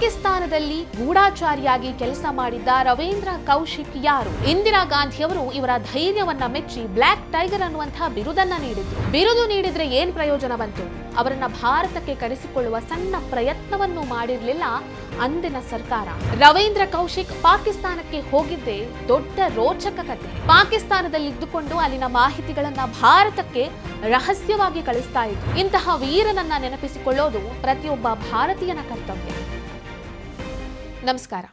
ಪಾಕಿಸ್ತಾನದಲ್ಲಿ ಗೂಢಾಚಾರಿಯಾಗಿ ಕೆಲಸ ಮಾಡಿದ್ದ ರವೀಂದ್ರ ಕೌಶಿಕ್ ಯಾರು? ಇಂದಿರಾ ಗಾಂಧಿಯವರು ಇವರ ಧೈರ್ಯವನ್ನ ಮೆಚ್ಚಿ ಬ್ಲಾಕ್ ಟೈಗರ್ ಅನ್ನುವಂತಹ ಬಿರುದನ್ನ ನೀಡಿದ್ರು. ಬಿರುದು ನೀಡಿದ್ರೆ ಏನ್ ಪ್ರಯೋಜನ ಬಂತು? ಅವರನ್ನ ಭಾರತಕ್ಕೆ ಕರೆಸಿಕೊಳ್ಳುವ ಸಣ್ಣ ಪ್ರಯತ್ನವನ್ನು ಮಾಡಿರಲಿಲ್ಲ ಅಂದಿನ ಸರ್ಕಾರ. ರವೀಂದ್ರ ಕೌಶಿಕ್ ಪಾಕಿಸ್ತಾನಕ್ಕೆ ಹೋಗಿದ್ದೇ ದೊಡ್ಡ ರೋಚಕ ಕತೆ. ಪಾಕಿಸ್ತಾನದಲ್ಲಿದ್ದುಕೊಂಡು ಅಲ್ಲಿನ ಮಾಹಿತಿಗಳನ್ನ ಭಾರತಕ್ಕೆ ರಹಸ್ಯವಾಗಿ ಕಳಿಸ್ತಾ ಇತ್ತು ಇಂತಹ ವೀರನನ್ನ ನೆನಪಿಸಿಕೊಳ್ಳೋದು ಪ್ರತಿಯೊಬ್ಬ ಭಾರತೀಯನ ಕರ್ತವ್ಯ. ನಮಸ್ಕಾರ.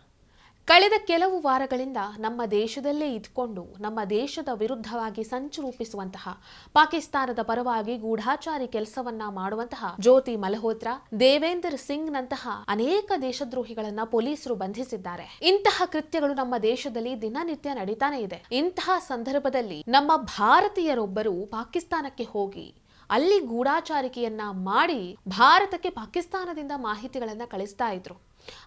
ಕಳೆದ ಕೆಲವು ವಾರಗಳಿಂದ ನಮ್ಮ ದೇಶದಲ್ಲೇ ಇದ್ಕೊಂಡು, ನಮ್ಮ ದೇಶದ ವಿರುದ್ಧವಾಗಿ ಸಂಚು ರೂಪಿಸುವಂತಹ, ಪಾಕಿಸ್ತಾನದ ಪರವಾಗಿ ಗೂಢಾಚಾರಿ ಕೆಲಸವನ್ನ ಮಾಡುವಂತಹ ಜ್ಯೋತಿ ಮಲ್ಹೋತ್ರಾ, ದೇವೇಂದರ್ ಸಿಂಗ್ ನಂತಹ ಅನೇಕ ದೇಶದ್ರೋಹಿಗಳನ್ನ ಪೊಲೀಸರು ಬಂಧಿಸಿದ್ದಾರೆ. ಇಂತಹ ಕೃತ್ಯಗಳು ನಮ್ಮ ದೇಶದಲ್ಲಿ ದಿನನಿತ್ಯ ನಡೀತಾನೆ ಇದೆ. ಇಂತಹ ಸಂದರ್ಭದಲ್ಲಿ ನಮ್ಮ ಭಾರತೀಯರೊಬ್ಬರು ಪಾಕಿಸ್ತಾನಕ್ಕೆ ಹೋಗಿ ಅಲ್ಲಿ ಗೂಢಾಚಾರಿಕೆಯನ್ನ ಮಾಡಿ ಭಾರತಕ್ಕೆ ಪಾಕಿಸ್ತಾನದಿಂದ ಮಾಹಿತಿಗಳನ್ನ ಕಳಿಸ್ತಾ ಇದ್ರು.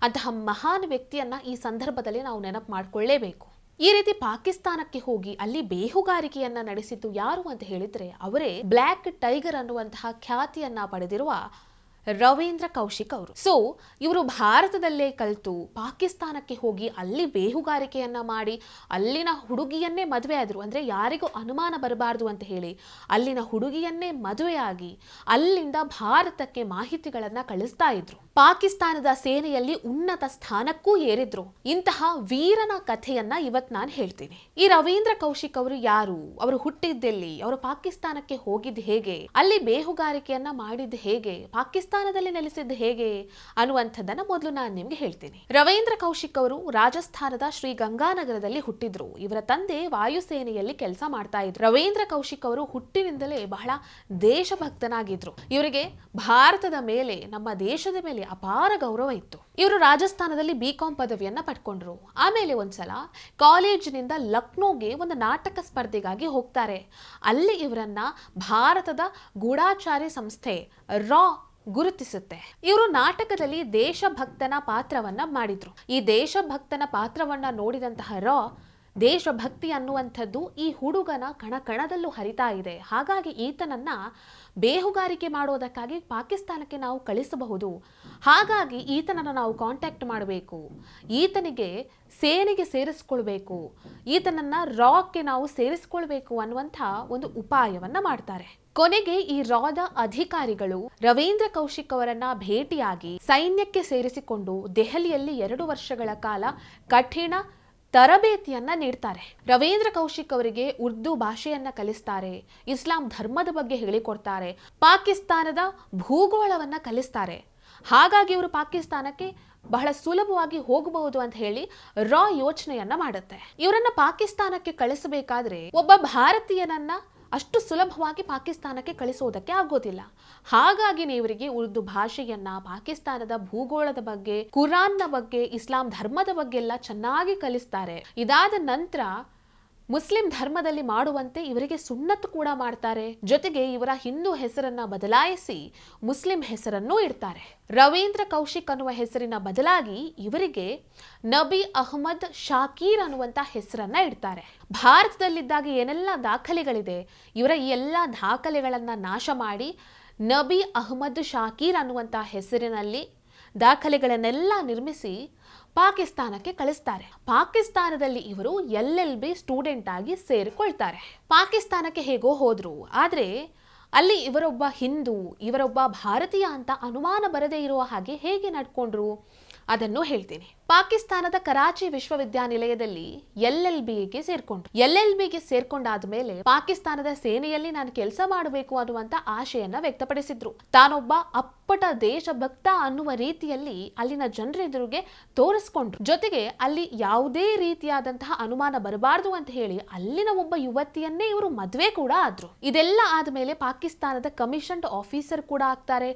ಅಂತಹ ಮಹಾನ್ ವ್ಯಕ್ತಿಯನ್ನ ಈ ಸಂದರ್ಭದಲ್ಲಿ ನಾವು ನೆನಪು ಮಾಡಿಕೊಳ್ಳೇಬೇಕು. ಈ ರೀತಿ ಪಾಕಿಸ್ತಾನಕ್ಕೆ ಹೋಗಿ ಅಲ್ಲಿ ಬೇಹುಗಾರಿಕೆಯನ್ನ ನಡೆಸಿದ್ದು ಯಾರು ಅಂತ ಹೇಳಿದ್ರೆ, ಅವರೇ ಬ್ಲ್ಯಾಕ್ ಟೈಗರ್ ಅನ್ನುವಂತಹ ಖ್ಯಾತಿಯನ್ನ ಪಡೆದಿರುವ ರವೀಂದ್ರ ಕೌಶಿಕ್ ಅವರು. ಸೊ ಇವರು ಭಾರತದಲ್ಲೇ ಕಲಿತು, ಪಾಕಿಸ್ತಾನಕ್ಕೆ ಹೋಗಿ ಅಲ್ಲಿ ಬೇಹುಗಾರಿಕೆಯನ್ನ ಮಾಡಿ, ಅಲ್ಲಿನ ಹುಡುಗಿಯನ್ನೇ ಮದುವೆ ಆದರು. ಅಂದ್ರೆ ಯಾರಿಗೂ ಅನುಮಾನ ಬರಬಾರದು ಅಂತ ಹೇಳಿ, ಅಲ್ಲಿನ ಹುಡುಗಿಯನ್ನೇ ಮದುವೆಯಾಗಿ ಅಲ್ಲಿಂದ ಭಾರತಕ್ಕೆ ಮಾಹಿತಿಗಳನ್ನ ಕಳಿಸ್ತಾ ಇದ್ರು. ಪಾಕಿಸ್ತಾನದ ಸೇನೆಯಲ್ಲಿ ಉನ್ನತ ಸ್ಥಾನಕ್ಕೂ ಏರಿದ್ರು. ಇಂತಹ ವೀರನ ಕಥೆಯನ್ನ ಇವತ್ ನಾನು ಹೇಳ್ತೀನಿ. ಈ ರವೀಂದ್ರ ಕೌಶಿಕ್ ಅವರು ಯಾರು? ಅವರು ಹುಟ್ಟಿದ್ದೆಲ್ಲಿ? ಅವರು ಪಾಕಿಸ್ತಾನಕ್ಕೆ ಹೋಗಿದ್ದು ಹೇಗೆ? ಅಲ್ಲಿ ಬೇಹುಗಾರಿಕೆಯನ್ನ ಮಾಡಿದ್ದು ಹೇಗೆ? ಪಾಕಿಸ್ತಾನದಲ್ಲಿ ನೆಲೆಸಿದ್ದು ಹೇಗೆ ಅನ್ನುವಂಥದ್ದನ್ನು ಮೊದಲು ನಾನು ನಿಮಗೆ ಹೇಳ್ತೀನಿ. ರವೀಂದ್ರ ಕೌಶಿಕ್ ಅವರು ರಾಜಸ್ಥಾನದ ಶ್ರೀ ಗಂಗಾನಗರದಲ್ಲಿ ಹುಟ್ಟಿದ್ರು. ಇವರ ತಂದೆ ವಾಯುಸೇನೆಯಲ್ಲಿ ಕೆಲಸ ಮಾಡ್ತಾ ಇದ್ರು. ರವೀಂದ್ರ ಕೌಶಿಕ್ ಅವರು ಹುಟ್ಟಿನಿಂದಲೇ ಬಹಳ ದೇಶಭಕ್ತನಾಗಿದ್ರು. ಇವರಿಗೆ ಭಾರತದ ಮೇಲೆ, ನಮ್ಮ ದೇಶದ ಮೇಲೆ ಅಪಾರ ಗೌರವ ಇತ್ತು. ಇವರು ರಾಜಸ್ಥಾನದಲ್ಲಿ ಬಿ ಕಾಂ ಪದವಿಯನ್ನ ಪಡ್ಕೊಂಡ್ರು. ಆಮೇಲೆ ಒಂದ್ಸಲ ಕಾಲೇಜಿನಿಂದ ಲಕ್ನೋಗೆ ಒಂದು ನಾಟಕ ಸ್ಪರ್ಧೆಗಾಗಿ ಹೋಗ್ತಾರೆ. ಅಲ್ಲಿ ಇವರನ್ನ ಭಾರತದ ಗೂಢಾಚಾರಿ ಸಂಸ್ಥೆ ರಾ ಗುರುತಿಸುತ್ತೆ. ಇವರು ನಾಟಕದಲ್ಲಿ ದೇಶಭಕ್ತನ ಪಾತ್ರವನ್ನ ಮಾಡಿದ್ರು. ಈ ದೇಶಭಕ್ತನ ಪಾತ್ರವನ್ನ ನೋಡಿದಂತಹ ರಾ ದೇಶಭಕ್ತಿ ಅನ್ನುವಂಥದ್ದು ಈ ಹುಡುಗನ ಕಣ ಕಣದಲ್ಲೂ ಹರಿತಾ ಇದೆ. ಹಾಗಾಗಿ ಈತನನ್ನ ಬೇಹುಗಾರಿಕೆ ಮಾಡೋದಕ್ಕಾಗಿ ಪಾಕಿಸ್ತಾನಕ್ಕೆ ನಾವು ಕಳಿಸಬಹುದು. ಹಾಗಾಗಿ ಈತನನ್ನು ನಾವು ಕಾಂಟ್ಯಾಕ್ಟ್ ಮಾಡಬೇಕು. ಈತನಿಗೆ ಸೇನೆಗೆ ಸೇರಿಸ್ಕೊಳ್ಬೇಕು. ಈತನನ್ನ ರಾಕ್ಕೆ ನಾವು ಸೇರಿಸ್ಕೊಳ್ಬೇಕು ಅನ್ನುವಂಥ ಒಂದು ಉಪಾಯವನ್ನ ಮಾಡ್ತಾರೆ. ಕೊನೆಗೆ ಈ ರಾದ ಅಧಿಕಾರಿಗಳು ರವೀಂದ್ರ ಕೌಶಿಕ್ ಅವರನ್ನ ಭೇಟಿಯಾಗಿ ಸೈನ್ಯಕ್ಕೆ ಸೇರಿಸಿಕೊಂಡು ದೆಹಲಿಯಲ್ಲಿ ಎರಡು ವರ್ಷಗಳ ಕಾಲ ಕಠಿಣ ತರಬೇತಿಯನ್ನ ನೀಡ್ತಾರೆ. ರವೀಂದ್ರ ಕೌಶಿಕ್ ಅವರಿಗೆ ಉರ್ದು ಭಾಷೆಯನ್ನ ಕಲಿಸ್ತಾರೆ, ಇಸ್ಲಾಂ ಧರ್ಮದ ಬಗ್ಗೆ ಹೇಳಿಕೊಡ್ತಾರೆ, ಪಾಕಿಸ್ತಾನದ ಭೂಗೋಳವನ್ನ ಕಲಿಸ್ತಾರೆ. ಹಾಗಾಗಿ ಇವರು ಪಾಕಿಸ್ತಾನಕ್ಕೆ ಬಹಳ ಸುಲಭವಾಗಿ ಹೋಗಬಹುದು ಅಂತ ಹೇಳಿ ರಾ ಯೋಚನೆಯನ್ನ ಮಾಡುತ್ತೆ. ಇವರನ್ನ ಪಾಕಿಸ್ತಾನಕ್ಕೆ ಕಳಿಸಬೇಕಾದ್ರೆ ಒಬ್ಬ ಭಾರತೀಯನನ್ನ ಅಷ್ಟು ಸುಲಭವಾಗಿ ಪಾಕಿಸ್ತಾನಕ್ಕೆ ಕಳಿಸೋದಕ್ಕೆ ಆಗೋದಿಲ್ಲ. ಹಾಗಾಗಿ ಇವರಿಗೆ ಉರ್ದು ಭಾಷೆಯನ್ನ, ಪಾಕಿಸ್ತಾನದ ಭೂಗೋಳದ ಬಗ್ಗೆ, ಕುರಾನ್ನ ಬಗ್ಗೆ, ಇಸ್ಲಾಂ ಧರ್ಮದ ಬಗ್ಗೆ ಎಲ್ಲ ಚೆನ್ನಾಗಿ ಕಲಿಸ್ತಾರೆ. ಇದಾದ ನಂತರ ಮುಸ್ಲಿಂ ಧರ್ಮದಲ್ಲಿ ಮಾಡುವಂತೆ ಇವರಿಗೆ ಸುನ್ನತ್ತು ಕೂಡ ಮಾಡ್ತಾರೆ. ಜೊತೆಗೆ ಇವರ ಹಿಂದೂ ಹೆಸರನ್ನ ಬದಲಾಯಿಸಿ ಮುಸ್ಲಿಂ ಹೆಸರನ್ನು ಇಡ್ತಾರೆ. ರವೀಂದ್ರ ಕೌಶಿಕ್ ಅನ್ನುವ ಹೆಸರಿನ ಬದಲಾಗಿ ಇವರಿಗೆ ನಬಿ ಅಹ್ಮದ್ ಶಾಕೀರ್ ಅನ್ನುವಂತ ಹೆಸರನ್ನ ಇಡ್ತಾರೆ. ಭಾರತದಲ್ಲಿದ್ದಾಗ ಏನೆಲ್ಲ ದಾಖಲೆಗಳಿದೆ, ಇವರ ಈ ಎಲ್ಲ ದಾಖಲೆಗಳನ್ನ ನಾಶ ಮಾಡಿ ನಬಿ ಅಹ್ಮದ್ ಶಾಕೀರ್ ಅನ್ನುವಂತ ಹೆಸರಿನಲ್ಲಿ ದಾಖಲೆಗಳನ್ನೆಲ್ಲ ನಿರ್ಮಿಸಿ ಪಾಕಿಸ್ತಾನಕ್ಕೆ ಕಳಿಸ್ತಾರೆ. ಪಾಕಿಸ್ತಾನದಲ್ಲಿ ಇವರು ಎಲ್ ಬಿ ಸ್ಟೂಡೆಂಟ್ ಆಗಿ ಸೇರಿಕೊಳ್ತಾರೆ. ಪಾಕಿಸ್ತಾನಕ್ಕೆ ಹೇಗೋ ಹೋದ್ರು. ಆದ್ರೆ ಅಲ್ಲಿ ಇವರೊಬ್ಬ ಹಿಂದೂ, ಇವರೊಬ್ಬ ಭಾರತೀಯ ಅಂತ ಅನುಮಾನ ಬರದೇ ಇರುವ ಹಾಗೆ ಹೇಗೆ ನಡ್ಕೊಂಡ್ರು? ಅದನ್ನು ಹೇಳ್ತೀನಿ. ಪಾಕಿಸ್ತಾನದ ಕರಾಚಿ ವಿಶ್ವವಿದ್ಯಾನಿಲಯದಲ್ಲಿ ಎಲ್ ಎಲ್ ಬಿಗೆ ಸೇರ್ಕೊಂಡು ಎಲ್ ಎಲ್ ಬಿಗೆ ಸೇರ್ಕೊಂಡಾದ ಮೇಲೆ ಪಾಕಿಸ್ತಾನದ ಸೇನೆಯಲ್ಲಿ ನಾನು ಕೆಲಸ ಮಾಡಬೇಕು ಅನ್ನುವಂತ ಆಶೆಯನ್ನ ವ್ಯಕ್ತಪಡಿಸಿದ್ರು. ತಾನೊಬ್ಬ ಅಪ್ಪಟ ದೇಶಭಕ್ತ ಅನ್ನುವ ರೀತಿಯಲ್ಲಿ ಅಲ್ಲಿನ ಜನರೆದುರಿಗೆ ತೋರಿಸ್ಕೊಂಡ್ರು. ಜೊತೆಗೆ ಅಲ್ಲಿ ಯಾವುದೇ ರೀತಿಯಾದಂತಹ ಅನುಮಾನ ಬರಬಾರದು ಅಂತ ಹೇಳಿ ಅಲ್ಲಿನ ಒಬ್ಬ ಯುವತಿಯನ್ನೇ ಇವರು ಮದುವೆ ಕೂಡ ಆದ್ರು. ಇದೆಲ್ಲ ಆದ್ಮೇಲೆ ಪಾಕಿಸ್ತಾನದ ಕಮಿಷನ್ಡ್ ಆಫೀಸರ್ ಕೂಡ ಆಗ್ತಾರೆ.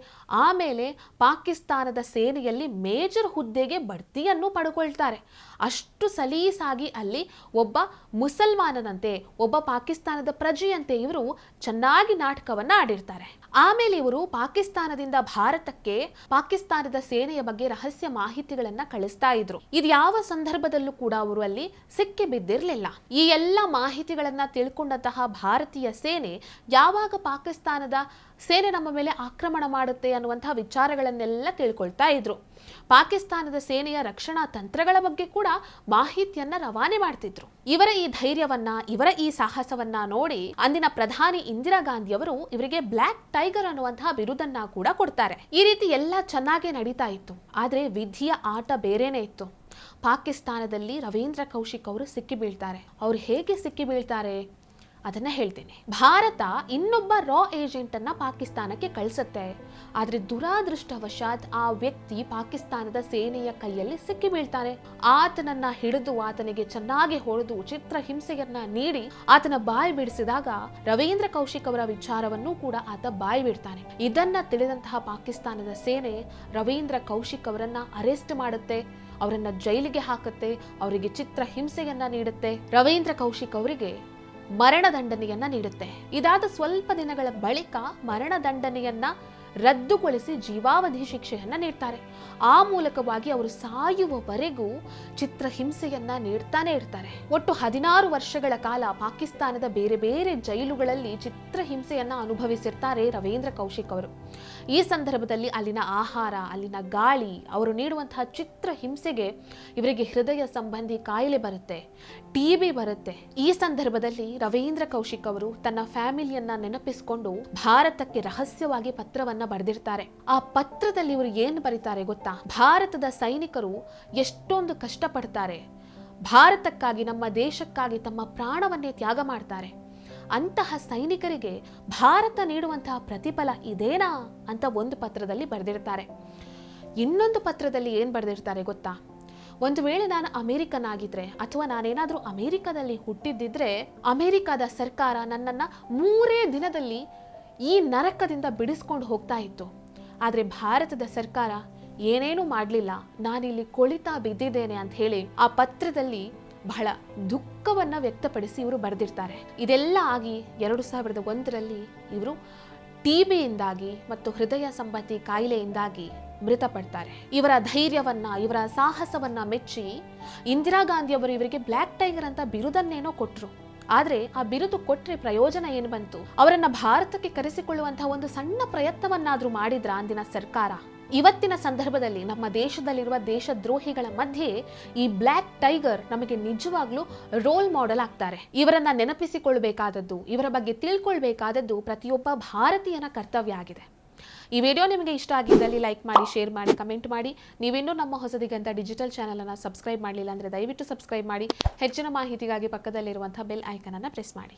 ಆಮೇಲೆ ಪಾಕಿಸ್ತಾನದ ಸೇನೆಯಲ್ಲಿ ಮೇಜರ್ ಹುದ್ದೆಗೆ ಬಡ್ತಿಯನ್ನು ಪಡ್ಕೊಳ್ತಾರೆ. ಅಷ್ಟು ಸಲೀಸಾಗಿ ಅಲ್ಲಿ ಒಬ್ಬ ಮುಸಲ್ಮಾನನಂತೆ, ಒಬ್ಬ ಪಾಕಿಸ್ತಾನದ ಪ್ರಜೆಯಂತೆ ಇವರು ಚೆನ್ನಾಗಿ ನಾಟಕವನ್ನ ಆಡಿರ್ತಾರೆ. ಆಮೇಲೆ ಇವರು ಪಾಕಿಸ್ತಾನದಿಂದ ಭಾರತಕ್ಕೆ, ಪಾಕಿಸ್ತಾನದ ಸೇನೆಯ ಬಗ್ಗೆ ರಹಸ್ಯ ಮಾಹಿತಿಗಳನ್ನ ಕಳಿಸ್ತಾ ಇದ್ರು. ಇದು ಯಾವ ಸಂದರ್ಭದಲ್ಲೂ ಕೂಡ ಅವರು ಅಲ್ಲಿ ಸಿಕ್ಕಿ ಬಿದ್ದಿರಲಿಲ್ಲ. ಈ ಎಲ್ಲ ಮಾಹಿತಿಗಳನ್ನ ತಿಳ್ಕೊಂಡಂತಹ ಭಾರತೀಯ ಸೇನೆ ಯಾವಾಗ ಪಾಕಿಸ್ತಾನದ ಸೇನೆ ನಮ್ಮ ಮೇಲೆ ಆಕ್ರಮಣ ಮಾಡುತ್ತೆ ಅನ್ನುವಂತಹ ವಿಚಾರಗಳನ್ನೆಲ್ಲ ತಿಳ್ಕೊಳ್ತಾ ಇದ್ರು. ಪಾಕಿಸ್ತಾನದ ಸೇನೆಯ ರಕ್ಷಣಾ ತಂತ್ರಗಳ ಬಗ್ಗೆ ಕೂಡ ಮಾಹಿತಿಯನ್ನ ರವಾನೆ ಮಾಡ್ತಿದ್ರು. ಇವರ ಈ ಧೈರ್ಯವನ್ನ, ಇವರ ಈ ಸಾಹಸವನ್ನ ನೋಡಿ ಅಂದಿನ ಪ್ರಧಾನಿ ಇಂದಿರಾ ಗಾಂಧಿ ಅವರು ಇವರಿಗೆ ಬ್ಲ್ಯಾಕ್ ಟೈಗರ್ ಅನ್ನುವಂತಹ ಬಿರುದನ್ನ ಕೂಡ ಕೊಡ್ತಾರೆ. ಈ ರೀತಿ ಎಲ್ಲ ಚೆನ್ನಾಗಿ ನಡೀತಾ ಇತ್ತು. ಆದ್ರೆ ವಿಧಿಯ ಆಟ ಬೇರೆನೇ ಇತ್ತು. ಪಾಕಿಸ್ತಾನದಲ್ಲಿ ರವೀಂದ್ರ ಕೌಶಿಕ್ ಅವರು ಸಿಕ್ಕಿ ಬೀಳ್ತಾರೆ ಅವ್ರು ಹೇಗೆ ಸಿಕ್ಕಿ ಬೀಳ್ತಾರೆ ಅದನ್ನ ಹೇಳ್ತೇನೆ. ಭಾರತ ಇನ್ನೊಬ್ಬ ರಾ ಏಜೆಂಟ್ ಅನ್ನ ಪಾಕಿಸ್ತಾನಕ್ಕೆ ಕಳಿಸುತ್ತೆ. ಆದ್ರೆ ದುರಾದೃಷ್ಟವಶಾತ್ ಆ ವ್ಯಕ್ತಿ ಪಾಕಿಸ್ತಾನದ ಸೇನೆಯ ಕೈಯಲ್ಲಿ ಸಿಕ್ಕಿ ಬೀಳ್ತಾನೆ. ಆತನನ್ನ ಹಿಡಿದು ಆತನಿಗೆ ಚೆನ್ನಾಗಿ ಹೊಡೆದು ಚಿತ್ರ ಹಿಂಸೆಯನ್ನ ನೀಡಿ ಆತನ ಬಾಯಿ ಬಿಡಿಸಿದಾಗ ರವೀಂದ್ರ ಕೌಶಿಕ್ ಅವರ ವಿಚಾರವನ್ನು ಕೂಡ ಆತ ಬಾಯಿ ಬಿಡ್ತಾನೆ. ಇದನ್ನ ತಿಳಿದಂತಹ ಪಾಕಿಸ್ತಾನದ ಸೇನೆ ರವೀಂದ್ರ ಕೌಶಿಕ್ ಅವರನ್ನ ಅರೆಸ್ಟ್ ಮಾಡುತ್ತೆ. ಅವರನ್ನ ಜೈಲಿಗೆ ಹಾಕುತ್ತೆ. ಅವರಿಗೆ ಚಿತ್ರ ಹಿಂಸೆಯನ್ನ ನೀಡುತ್ತೆ. ರವೀಂದ್ರ ಕೌಶಿಕ್ ಅವರಿಗೆ ಮರಣದಂಡನೆಯನ್ನ ನೀಡುತ್ತೆ. ಇದಾದ ಸ್ವಲ್ಪ ದಿನಗಳ ಬಳಿಕ ಮರಣದಂಡನೆಯನ್ನ ರದ್ದುಗೊಳಿಸಿ ಜೀವಾವಧಿ ಶಿಕ್ಷೆಯನ್ನ ನೀಡ್ತಾರೆ. ಆ ಮೂಲಕವಾಗಿ ಅವರು ಸಾಯುವವರೆಗೂ ಚಿತ್ರ ಹಿಂಸೆಯನ್ನ ನೀಡ್ತಾನೆ ಇರ್ತಾರೆ. ಒಟ್ಟು ಹದಿನಾರು ವರ್ಷಗಳ ಕಾಲ ಪಾಕಿಸ್ತಾನದ ಬೇರೆ ಬೇರೆ ಜೈಲುಗಳಲ್ಲಿ ಚಿತ್ರ ಹಿಂಸೆಯನ್ನ ಅನುಭವಿಸಿರ್ತಾರೆ ರವೀಂದ್ರ ಕೌಶಿಕ್ ಅವರು. ಈ ಸಂದರ್ಭದಲ್ಲಿ ಅಲ್ಲಿನ ಆಹಾರ, ಅಲ್ಲಿನ ಗಾಳಿ, ಅವರು ನೀಡುವಂತಹ ಚಿತ್ರ ಹಿಂಸೆಗೆ ಇವರಿಗೆ ಹೃದಯ ಸಂಬಂಧಿ ಕಾಯಿಲೆ ಬರುತ್ತೆ, ಟಿ ಬಿ ಬರುತ್ತೆ. ಈ ಸಂದರ್ಭದಲ್ಲಿ ರವೀಂದ್ರ ಕೌಶಿಕ್ ಅವರು ತನ್ನ ಫ್ಯಾಮಿಲಿಯನ್ನ ನೆನಪಿಸಿಕೊಂಡು ಭಾರತಕ್ಕೆ ರಹಸ್ಯವಾಗಿ ಪತ್ರವನ್ನ ಬರೆದಿರ್ತಾರೆ. ಆ ಪತ್ರದಲ್ಲಿ ಇವರು ಏನು ಬರೀತಾರೆ ಗೊತ್ತಾ? ಭಾರತದ ಸೈನಿಕರು ಎಷ್ಟೊಂದು ಕಷ್ಟಪಡ್ತಾರೆ. ಭಾರತಕ್ಕಾಗಿ, ನಮ್ಮ ದೇಶಕ್ಕಾಗಿ ತಮ್ಮ ಪ್ರಾಣವನ್ನೇ ತ್ಯಾಗ ಮಾಡ್ತಾರೆ. ಅಂತಹ ಸೈನಿಕರಿಗೆ ಭಾರತ ನೀಡುವಂತಹ ಪ್ರತಿಫಲ ಇದೇನಾ ಅಂತ ಒಂದು ಪತ್ರದಲ್ಲಿ ಬರೆದಿರ್ತಾರೆ. ಇನ್ನೊಂದು ಪತ್ರದಲ್ಲಿ ಏನು ಬರೆದಿರ್ತಾರೆ ಗೊತ್ತಾ? ಒಂದು ವೇಳೆ ನಾನು ಅಮೆರಿಕನ್ ಆಗಿದ್ರೆ ಅಥವಾ ನಾನೇನಾದರೂ ಅಮೆರಿಕದಲ್ಲಿ ಹುಟ್ಟಿದ್ದಿದ್ರೆ, ಅಮೆರಿಕದ ಸರ್ಕಾರ ನನ್ನನ್ನು ಮೂರೇ ದಿನದಲ್ಲಿ ಈ ನರಕದಿಂದ ಬಿಡಿಸ್ಕೊಂಡು ಹೋಗ್ತಾ ಇತ್ತು. ಆದರೆ ಭಾರತದ ಸರ್ಕಾರ ಏನೇನೂ ಮಾಡಲಿಲ್ಲ, ನಾನಿಲ್ಲಿ ಕೊಳಿತಾ ಬಿದ್ದಿದ್ದೇನೆ ಅಂತ ಹೇಳಿ ಆ ಪತ್ರದಲ್ಲಿ ಬಹಳ ದುಃಖವನ್ನ ವ್ಯಕ್ತಪಡಿಸಿ ಇವರು ಬರೆದಿರ್ತಾರೆ. ಇದೆಲ್ಲ ಆಗಿ ಎರಡು ಸಾವಿರದ ಒಂದರಲ್ಲಿ ಇವರು ಟಿ ಬಿಯಿಂದಾಗಿ ಮತ್ತು ಹೃದಯ ಸಂಬಂಧಿ ಕಾಯಿಲೆಯಿಂದಾಗಿ ಮೃತಪಡ್ತಾರೆ. ಇವರ ಧೈರ್ಯವನ್ನ, ಇವರ ಸಾಹಸವನ್ನ ಮೆಚ್ಚಿ ಇಂದಿರಾ ಗಾಂಧಿ ಅವರು ಇವರಿಗೆ ಬ್ಲ್ಯಾಕ್ ಟೈಗರ್ ಅಂತ ಬಿರುದನ್ನೇನೋ ಕೊಟ್ರು. ಆದ್ರೆ ಆ ಬಿರುದು ಕೊಟ್ರೆ ಪ್ರಯೋಜನ ಏನು ಬಂತು? ಅವರನ್ನ ಭಾರತಕ್ಕೆ ಕರೆಸಿಕೊಳ್ಳುವಂತಹ ಒಂದು ಸಣ್ಣ ಪ್ರಯತ್ನವನ್ನಾದರೂ ಮಾಡಿದ್ರ ಅಂದಿನ ಸರ್ಕಾರ? ಇವತ್ತಿನ ಸಂದರ್ಭದಲ್ಲಿ ನಮ್ಮ ದೇಶದಲ್ಲಿರುವ ದೇಶದ್ರೋಹಿಗಳ ಮಧ್ಯೆ ಈ ಬ್ಲ್ಯಾಕ್ ಟೈಗರ್ ನಮಗೆ ನಿಜವಾಗ್ಲೂ ರೋಲ್ ಮಾಡೆಲ್ ಆಗ್ತಾರೆ. ಇವರನ್ನ ನೆನಪಿಸಿಕೊಳ್ಬೇಕಾದದ್ದು, ಇವರ ಬಗ್ಗೆ ತಿಳ್ಕೊಳ್ಬೇಕಾದದ್ದು ಪ್ರತಿಯೊಬ್ಬ ಭಾರತೀಯನ ಕರ್ತವ್ಯ ಆಗಿದೆ. ಈ ವಿಡಿಯೋ ನಿಮಗೆ ಇಷ್ಟ ಆಗಿದ್ದಲ್ಲಿ ಲೈಕ್ ಮಾಡಿ, ಶೇರ್ ಮಾಡಿ, ಕಮೆಂಟ್ ಮಾಡಿ. ನೀವಿನ್ನೂ ನಮ್ಮ ಹೊಸದಿಗಂತ ಡಿಜಿಟಲ್ ಚಾನಲನ್ನು ಸಬ್ಸ್ಕ್ರೈಬ್ ಮಾಡಲಿಲ್ಲ ಅಂದರೆ ದಯವಿಟ್ಟು ಸಬ್ಸ್ಕ್ರೈಬ್ ಮಾಡಿ. ಹೆಚ್ಚಿನ ಮಾಹಿತಿಗಾಗಿ ಪಕ್ಕದಲ್ಲಿರುವಂಥ ಬೆಲ್ ಐಕನನ್ನು ಪ್ರೆಸ್ ಮಾಡಿ.